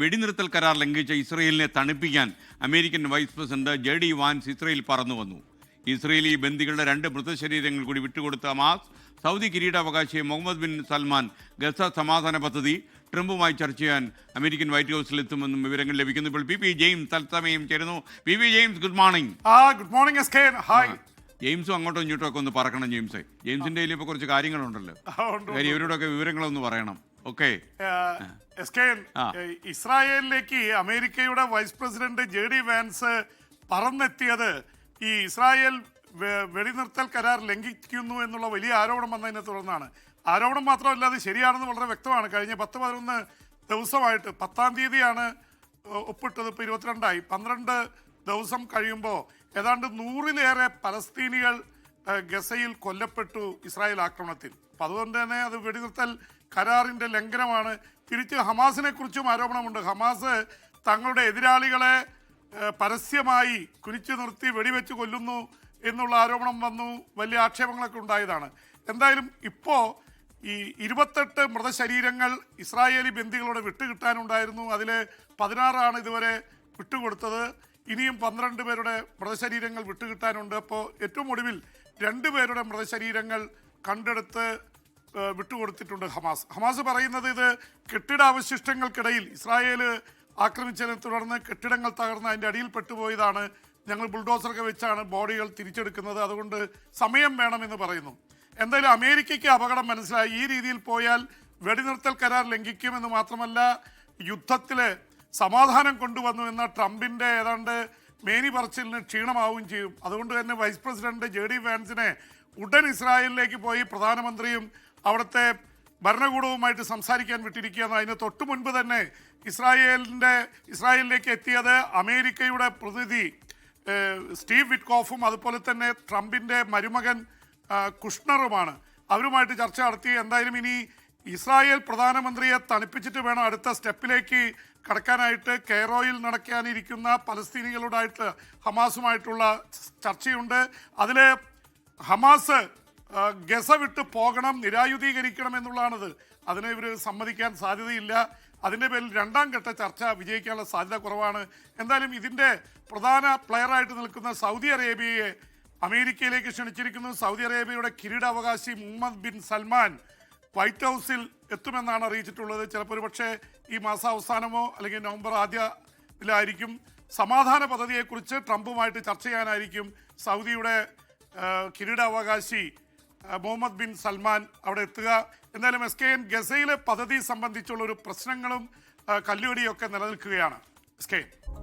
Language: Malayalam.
വെടിനിർത്തൽ കരാർ ലംഘിച്ച ഇസ്രയേലിനെ തണുപ്പിക്കാൻ American vice president J D Vance Israel പറന്നു വന്നു. ഇസ്രയേലി ബന്ദികളുടെ രണ്ട് മൃതശരീരങ്ങൾ കൂടി വിട്ടുകൊടുത്ത മാസ് സൗദി കിരീടാവകാശി മുഹമ്മദ് ബിൻ സൽമാൻ ഗസ സമാധാന പദ്ധതി ട്രംപുമായി ചർച്ച ചെയ്യാൻ അമേരിക്കൻ വൈറ്റ് ഹൗസിൽ എത്തുമെന്നും വിവരങ്ങൾ ലഭിക്കുന്നു. ഇപ്പോൾ പി പി ജെയിംസ് തത്സമയം ചേരുന്നു. P P James good morning. Good morning hi ജെയിംസും അങ്ങോട്ടും ഇങ്ങോട്ടും ഒക്കെ ഒന്ന് പറക്കണം ജെയിംസേ. ജെയിംസിന്റെ കയ്യിൽ ഇപ്പോൾ കുറച്ച് കാര്യങ്ങളുണ്ടല്ലോ. കാര്യം ഇവരോടൊക്കെ വിവരങ്ങളൊന്ന് പറയണം. ഓക്കെ. S K. ഇസ്രായേലിലേക്ക് അമേരിക്കയുടെ vice president J D Vance പറന്നെത്തിയത് ഈ ഇസ്രായേൽ വെടിനിർത്തൽ കരാർ ലംഘിക്കുന്നു എന്നുള്ള വലിയ ആരോപണം വന്നതിനെ തുടർന്നാണ്. ആരോപണം മാത്രമല്ല അത് ശരിയാണെന്ന് വളരെ വ്യക്തമാണ്. കഴിഞ്ഞ പത്ത് പതിനൊന്ന് ദിവസമായിട്ട് പത്താം തീയതിയാണ് ഒപ്പിട്ടത്. ഇപ്പോൾ ഇരുപത്തിരണ്ടായി. പന്ത്രണ്ട് ദിവസം കഴിയുമ്പോൾ ഏതാണ്ട് നൂറിലേറെ പലസ്തീനികൾ ഗസയിൽ കൊല്ലപ്പെട്ടു ഇസ്രായേൽ ആക്രമണത്തിൽ. അപ്പം അതുകൊണ്ട് തന്നെ അത് വെടിനിർത്തൽ കരാറിന്റെ ലംഘനമാണ്. തിരിച്ച് ഹമാസിനെ കുറിച്ചും ആരോപണമുണ്ട്. ഹമാസ് തങ്ങളുടെ എതിരാളികളെ പരസ്യമായി കുനിച്ചു നിർത്തി വെടിവെച്ച് കൊല്ലുന്നു എന്നുള്ള ആരോപണം വന്നു. വലിയ ആക്ഷേപങ്ങളൊക്കെ ഉണ്ടായതാണ്. എന്തായാലും ഇപ്പോൾ ഈ ഇരുപത്തെട്ട് മൃതശരീരങ്ങൾ ഇസ്രായേലി ബന്ദികളോട് വിട്ടുകിട്ടാനുണ്ടായിരുന്നു. അതിൽ പതിനാറാണ് ഇതുവരെ വിട്ടുകൊടുത്തത്. ഇനിയും പന്ത്രണ്ട് പേരുടെ മൃതശരീരങ്ങൾ വിട്ടുകിട്ടാനുണ്ട്. അപ്പോൾ ഏറ്റവും ഒടുവിൽ രണ്ട് പേരുടെ മൃതശരീരങ്ങൾ കണ്ടെടുത്ത് വിട്ടുകൊടുത്തിട്ടുണ്ട് ഹമാസ്. ഹമാസ് പറയുന്നത് ഇത് കെട്ടിടാവശിഷ്ടങ്ങൾക്കിടയിൽ ഇസ്രായേൽ ആക്രമിച്ചതിനെ തുടർന്ന് കെട്ടിടങ്ങൾ തകർന്ന് അതിന്റെ അടിയിൽ പെട്ടുപോയതാണ്. ഞങ്ങൾ ബുൾഡോസറൊക്കെ വെച്ചാണ് ബോഡികൾ തിരിച്ചെടുക്കുന്നത്. അതുകൊണ്ട് സമയം വേണമെന്ന് പറയുന്നു. എന്തായാലും അമേരിക്കയ്ക്ക് അപകടം മനസ്സിലായി. ഈ രീതിയിൽ പോയാൽ വെടിനിർത്തൽ കരാർ ലംഘിക്കുമെന്ന് മാത്രമല്ല യുദ്ധത്തിൽ സമാധാനം കൊണ്ടുവന്നു എന്ന ട്രംപിന്റെ ഏതാണ്ട് മേനി പറച്ചിലിന് ക്ഷീണമാവുകയും ചെയ്യും. അതുകൊണ്ട് തന്നെ വൈസ് പ്രസിഡന്റ് ജെ ഡി വാൻസിനെ ഉടൻ ഇസ്രായേലിലേക്ക് പോയി പ്രധാനമന്ത്രിയും അവിടുത്തെ ഭരണകൂടവുമായിട്ട് സംസാരിക്കാൻ വിട്ടിരിക്കുകയാണ് അതിന് തൊട്ടു മുൻപ് തന്നെ ഇസ്രായേലിന്റെ ഇസ്രായേലിലേക്ക് എത്തിയത് അമേരിക്കയുടെ പ്രതിനിധി സ്റ്റീവ് വിറ്റ്കോഫും അതുപോലെ തന്നെ ട്രംപിന്റെ മരുമകൻ കുഷ്ണറുമാണ്. അവരുമായിട്ട് ചർച്ച നടത്തി എന്തായാലും ഇനി ഇസ്രായേൽ പ്രധാനമന്ത്രിയെ തണുപ്പിച്ചിട്ട് വേണം അടുത്ത സ്റ്റെപ്പിലേക്ക് കടക്കാനായിട്ട് കെയ്റോയിൽ നടക്കാനിരിക്കുന്ന പലസ്തീനികളോടായിട്ട് ഹമാസുമായിട്ടുള്ള ചർച്ചയുണ്ട്. അതിൽ ഹമാസ് ഗസ വിട്ട് പോകണം നിരായുധീകരിക്കണം എന്നുള്ളതാണത്. അതിനെ ഇവർ സമ്മതിക്കാൻ സാധ്യതയില്ല. അതിന്റെ പേരിൽ രണ്ടാം ഘട്ട ചർച്ച വിജയിക്കാനുള്ള സാധ്യത കുറവാണ്. എന്തായാലും ഇതിന്റെ പ്രധാന പ്ലെയറായിട്ട് നിൽക്കുന്ന സൗദി അറേബ്യയെ അമേരിക്കയിലേക്ക് ക്ഷണിച്ചിരിക്കുന്നു. സൗദി അറേബ്യയുടെ കിരീടാവകാശി മുഹമ്മദ് ബിൻ സൽമാൻ വൈറ്റ് ഹൗസിൽ എത്തുമെന്നാണ് അറിയിച്ചിട്ടുള്ളത്. ചിലപ്പോൾ ഒരു പക്ഷേ ഈ മാസം അവസാനമോ അല്ലെങ്കിൽ നവംബർ ആദ്യത്തിലായിരിക്കും സമാധാന പദ്ധതിയെക്കുറിച്ച് ട്രംപുമായിട്ട് ചർച്ച ചെയ്യാനായിരിക്കും സൗദിയുടെ കിരീടാവകാശി മുഹമ്മദ് ബിൻ സൽമാൻ അവിടെ എത്തുക. എന്തായാലും എസ് കെ എൻ ഗസയിലെ പദ്ധതി സംബന്ധിച്ചുള്ള ഒരു പ്രശ്നങ്ങളും കല്ലുകടിയൊക്കെ നിലനിൽക്കുകയാണ്. S K N.